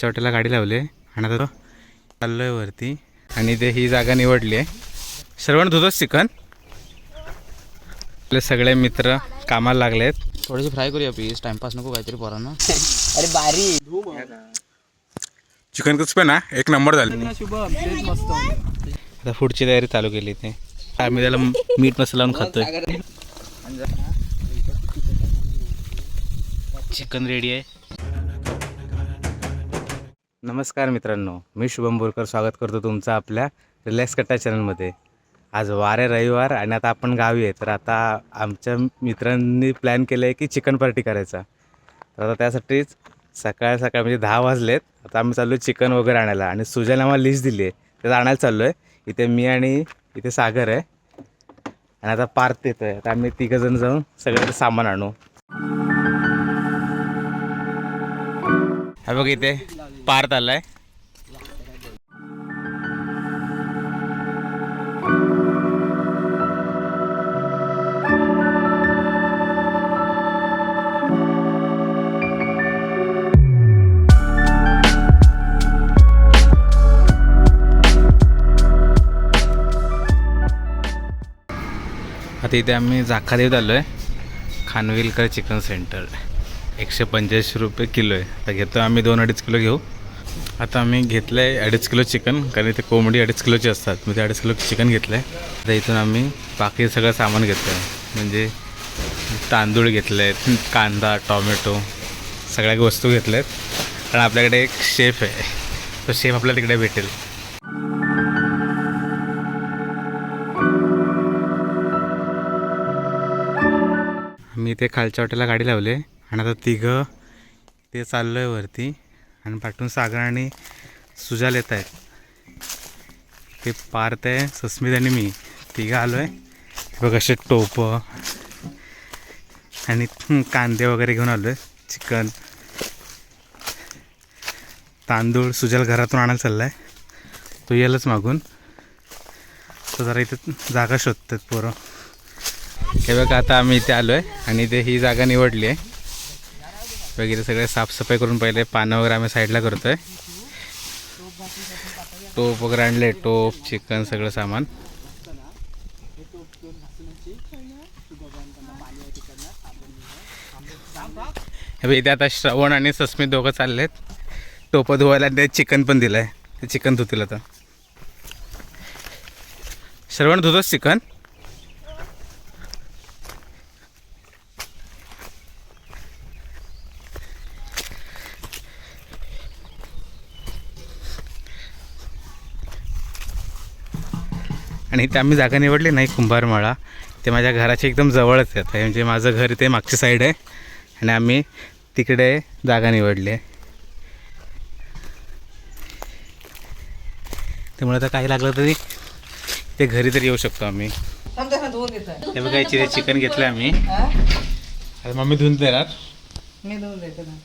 चौट्याला गाडी लावली आहे. आणि आता चाललो आहे वरती. आणि ते ही जागा निवडली आहे. श्रवण धुतोच चिकन? आपले सगळे मित्र कामाला लागले आहेत थोडेसे फ्राय करूया पीस टाइमपास नको काहीतरी पोरांना. अरे बारी चिकन क्रिस्पी ना एक नंबर झाले. शुभम तेच मस्त. आता पुढची तयारी चालू केली ते आम्ही त्याला मीठ मसाला लावून खातोय. चिकन रेडी आहे. नमस्कार मित्रांनो मी शुभम बोरकर स्वागत करतो तुमचं आपल्या रिलॅक्स कट्टा चॅनलमध्ये. आज वार आहे रविवार आणि आता आपण गावी आहे तर आता आमच्या मित्रांनी प्लॅन केलं आहे की चिकन पार्टी करायचा. तर आता त्यासाठीच सकाळ सकाळ म्हणजे दहा वाजलेत आता आम्ही चाललो चिकन वगैरे आणायला. आणि सुजयला आम्हाला लिस्ट दिली आहे त्याचं आणायला चाललो आहे इथे मी आणि इथे सागर आहे. आणि आता पार्थ येतो आहे आता आम्ही तिघंजण जाऊन सगळं सामान आणू. हा बघ इथे पार्थ आलाय आता इथे आम्ही जाखादेवीत आलो आहे खानविलकर चिकन सेंटर. एकशे पंच्याऐंशी रुपये किलो आहे. आता घेतो आम्ही दोन अडीच किलो घेऊ. आता आम्ही घेतलं आहे अडीच किलो चिकन कारण इथे कोंबडी अडीच किलोची असतात. मी ते अडीच किलो चिकन घेतलं आहे आता इथून आम्ही बाकी सगळं सामान घेतलं आहे म्हणजे तांदूळ घेतले आहेत कांदा टॉमॅटो सगळ्या वस्तू घेतल्या आहेत कारण आपल्याकडे एक शेफ आहे. तो शेफ आपल्याला तिकडे भेटेल. मी इथे खालच्या हॉटेलला गाडी लावली आहे. आणि आता तिघं ते चाललो आहे वरती आणि पाठून सागर आणि सुजाल येत आहेत. ते पार्थ आहे सस्मित आणि मी. तिघं आलो आहे बघ असे टोपं आणि कांदे वगैरे घेऊन आलो आहे चिकन. तांदूळ सुजाल घरातून आणायला चालला आहे तो येलच मागून. तो जरा इथे जागा शोधतात पोरं. हे बघ आता आम्ही इथे आलो आहे आणि इथे ही जागा निवडली आहे. वगैरे सगळे साफसफाई करून पहिले पानं वगैरे आम्ही साईडला करतो आहे टोप वगैरे आणले टोप चिकन सगळं सामान. हे इथे आता श्रवण आणि सस्मित दोघं चालले आहेत टोपं धुवायला ते चिकन पण दिलं आहे ते चिकन धुतील आता. श्रवण धुतोच चिकन? आणि इथे आम्ही जागा निवडली नाही कुंभारमाळा. ते माझ्या घराच्या एकदम जवळच आहे. आता म्हणजे माझं घर इथे मागची साईड आहे. आणि आम्ही तिकडे जागा निवडली आहे. त्यामुळे आता काही लागलं तरी ते घरी तरी येऊ शकतो आम्ही. हे बघा इथे चिकन घेतलं आम्ही. आता मम्मी धुवून देणार. मी धुवून देतो ना.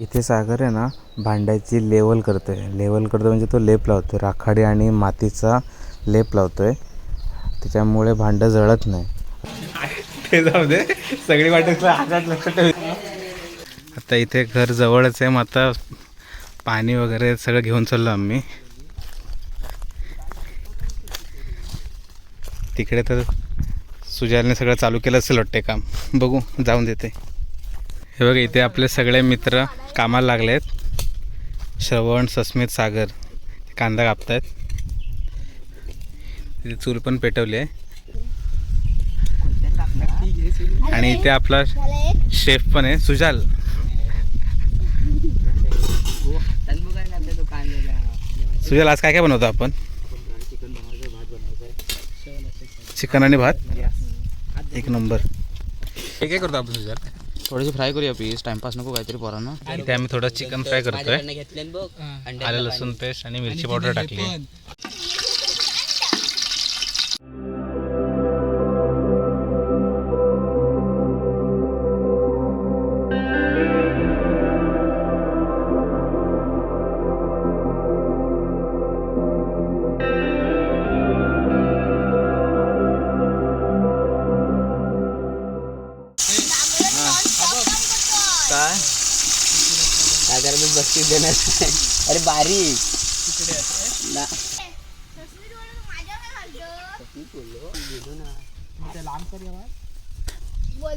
इथे सागर आहे ना भांड्याची लेवल करतोय. लेवल करतो म्हणजे तो लेप लावतोय. राखाडी आणि मातीचा लेप लावतोय. त्याच्यामुळे भांडं जळत नाही. ते जाऊ दे. सगळी वाटत हातात लक्ष ठेव आता इथे घर जवळच आहे मग आता पाणी वगैरे सगळं घेऊन चाललो आम्ही. तिकडे तर सुजालने सगळं चालू केलं असेल वाटते काम. बघू जाऊन देते. हे बघा इथे आपले सगळे मित्र कामाला लागले आहेत श्रवण सस्मित सागर कांदा कापतायत. तिथे चूल पण पेटवली आहे. आणि इथे आपला शेफ पण आहे सुजाल. सुजाल आज काय काय बनवतो आपण? चिकन आणि भात? एक नंबर. हे काय करतो आपण सुजाल? थोडेसे फ्राय करूया पीस टाइमपास नको काहीतरी पोरांना. इथे आम्ही थोडं चिकन फ्राय करतोय. आलं लसूण पेस्ट आणि मिरची पावडर टाकली. मी बस अरे बारीक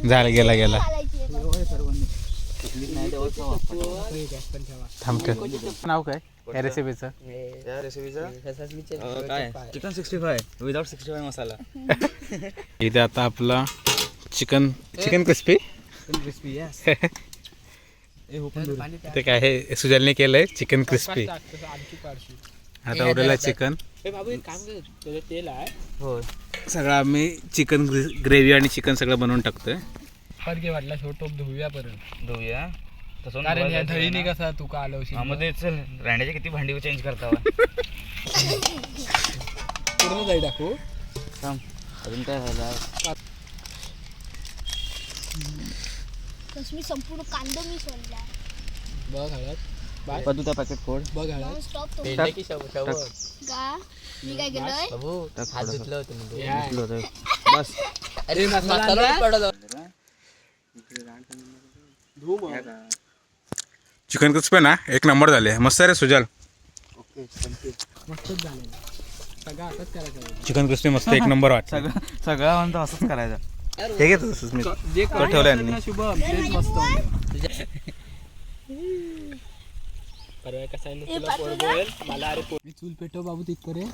झालं गेला गेला. नाव काय? या रेसिपीचं या रेसिपीचा काय? Chicken sixty five without sixty five masala. इथे आता आपला चिकन चिकन क्रिस्पी क्रिस्पी ते काय आहे सुजलने केलंय चिकन क्रिस्पी आता उरलेला चिकन. हो सगळं आम्ही चिकन ग्रेव्ही आणि चिकन सगळं बनवून टाकतोय. फरके वाटला शेवटोप धुव्या परत. धुऊया. तसं कारण या धळीने कसा तुका आलो मध्ये चल रांड्याचे किती भांडी चेंज करता पूर्ण जाई टाकू. थांब अजून काय झालं मी संपूर्ण कांदा मी सोडला बघ हळद. बाय. पण तू त्या पॅकेट खोड बघ हळद. स्टॉप तो. का मी काय केलंय? हात धुतलं होतं या. बस. अरे मसाला पडलो चिकन क्रिस्पी ना? एक नंबर झाले. मस्त रे सुजल. चिकन क्रिस्पी मस्त एक नंबर वाटतं सगळं सगळं म्हणतो असंच करायचं. हे घेतो तसंच मी. जे तो ठेवलाय यांनी. शुभम तेच मस्त होतं. परवा कसा आहे ना तुला पोट बोलेल, मला अरे पोट- मी चूल पेटव बाबू तिथपर्यंत.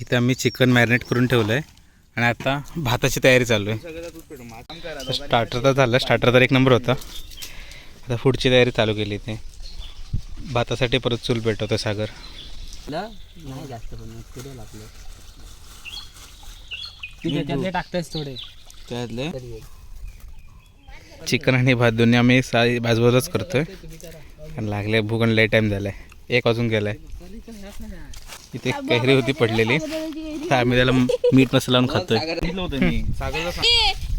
इथे आम्ही चिकन मॅरिनेट करून ठेवलंय. आणि आता भाताची तयारी चालू आहे. स्टार्टर तर झालं. स्टार्टर तर एक नंबर होता. आता पुढची तयारी चालू केली इथे भातासाठी परत चूल पेटवतो सागर. नाही जास्त पण आपलं? टाकतेस थोडे. त्यातले? चिकन आणि भात दोन्ही आम्ही सा बाजूबाजूच करतोय. आणि लागले भूक आणि लय टाईम झालाय. एक वाजून गेलाय. इथे कैरी होती पडलेली. तर आम्ही त्याला मीठ मसाला लावून खातोय. सांगितलं होतं मी. सागरला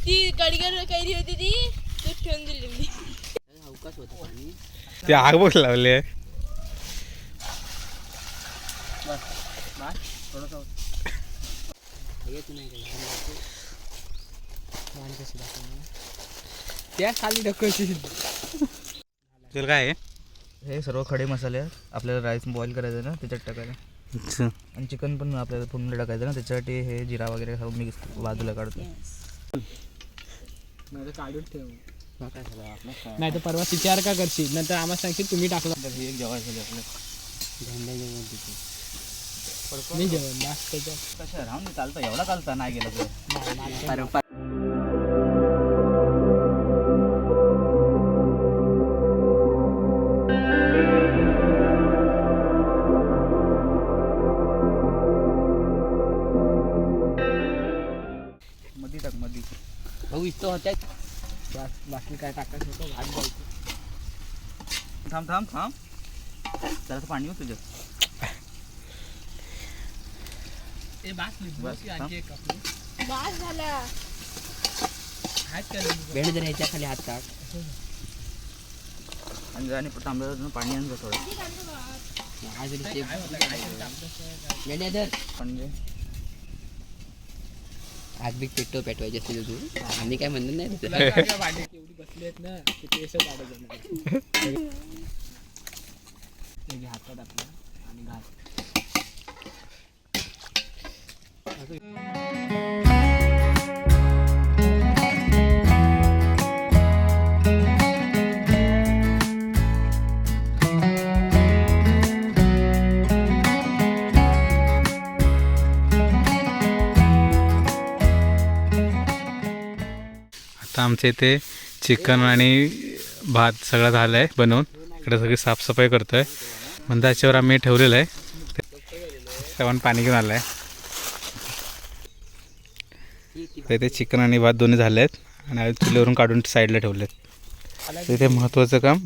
ती गडगर कैरी होती ती तू ठेवून दिली मी ते आग बघ लावली आहे त्या खाली ढकलशील तुला काय आहे? हे सर्व खडे मसाले आहेत आपल्याला राईस बॉईल करायचं ना त्याच्यात टाकायला अच्छा. आणि चिकन पण आपल्याला पूर्ण टाकायचं ना त्याच्यासाठी हे जिरा वगैरे सगळं मिक्स बाजूला काढतो. नाही तर काढून ठेव. नाही तर परवा विचार का करशील? नंतर आम्हाला सांगशील तुम्ही टाकला. एक जेवायचं आपलं. मी जेवण बास त्याच्यात कशा राहून चालतं. एवढा चालता नाही गेलं तर. इथं होत्या. बास बाकी काय टाकायचं होतं? भात जायचं थांब थांब थांब. जरासं पाणी हो तुझ्यात ए बास झाला. हात जर ह्याच्या खाली हात टाक. आणि आणि तांब्यावर पाणी आणलं थोडं म्हणजे आज बी पेटो पेटवायचे असते तू आम्ही काय म्हणत नाही. एवढी बसली आहेत ना ते हातात आपल्या आणि घाल. आमच्या इथे चिकन आणि भात सगळं झालं आहे बनवून. इकडे सगळी साफसफाई करतोय. मंदाच्यावर आम्ही ठेवलेलं आहे. सेवन पाणी घेऊन आलं आहे तर इथे चिकन आणि भात दोन्ही झाले आहेत आणि आम्ही चुलीवरून काढून साईडला ठेवलेत. तर इथे महत्त्वाचं काम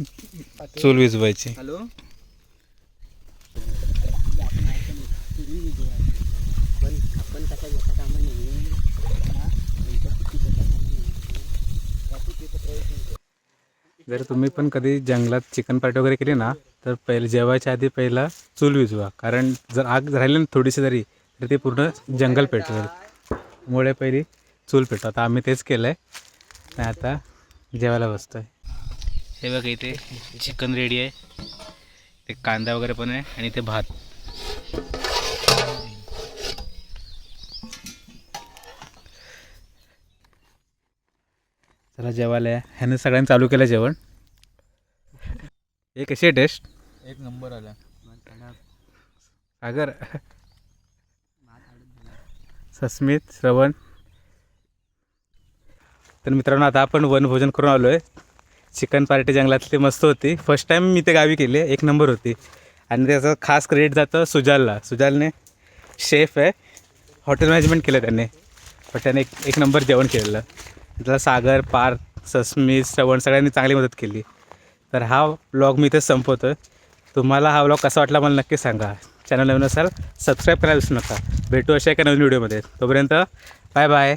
चूल विजवायची हॅलो? आपण कशा घेता कामा नाही जर तुम्ही पण कधी जंगलात चिकन पार्टी वगैरे केली ना तर पहिले जेवायच्या आधी पहिला चूल विजवा कारण जर आग राहिली ना थोडीशी जरी तर ते पूर्ण जंगल पेटवेल. मुळे पहिली चूल पेटवा. आता आम्ही तेच केलं आहे आणि आता जेवायला बसतो आहे हे बघा इथे चिकन रेडी आहे. ते कांदा वगैरे पण आहे आणि ते भात. चला जेवायला या. ह्याने सगळ्यांनी चालू केलं जेवण. हे कशी आहे टेस्ट एक नंबर आला. सागर. सस्मित श्रवण. तर मित्रांनो आता आपण वनभोजन करून आलो आहे चिकन पार्टी जंगलातली मस्त होती. फर्स्ट टाईम मी ते गावी केली एक नंबर होती. आणि त्याचं खास क्रेडिट जातं सुजालला. सुजालने शेफ आहे. हॉटेल मॅनेजमेंट केलं त्याने. पण त्याने एक एक नंबर जेवण केलेलं. त्याला सागर पार्थ सस्मी श्रवण सगळ्यांनी चांगली मदत केली. तर हा ब्लॉग मी इथेच संपवतो. आहे तुम्हाला हा ब्लॉग कसा वाटला मला नक्की सांगा. चॅनल नवीन असाल सबस्क्राईब करायला विसरू नका. भेटू अशा एका नवीन व्हिडिओमध्ये तोपर्यंत बाय बाय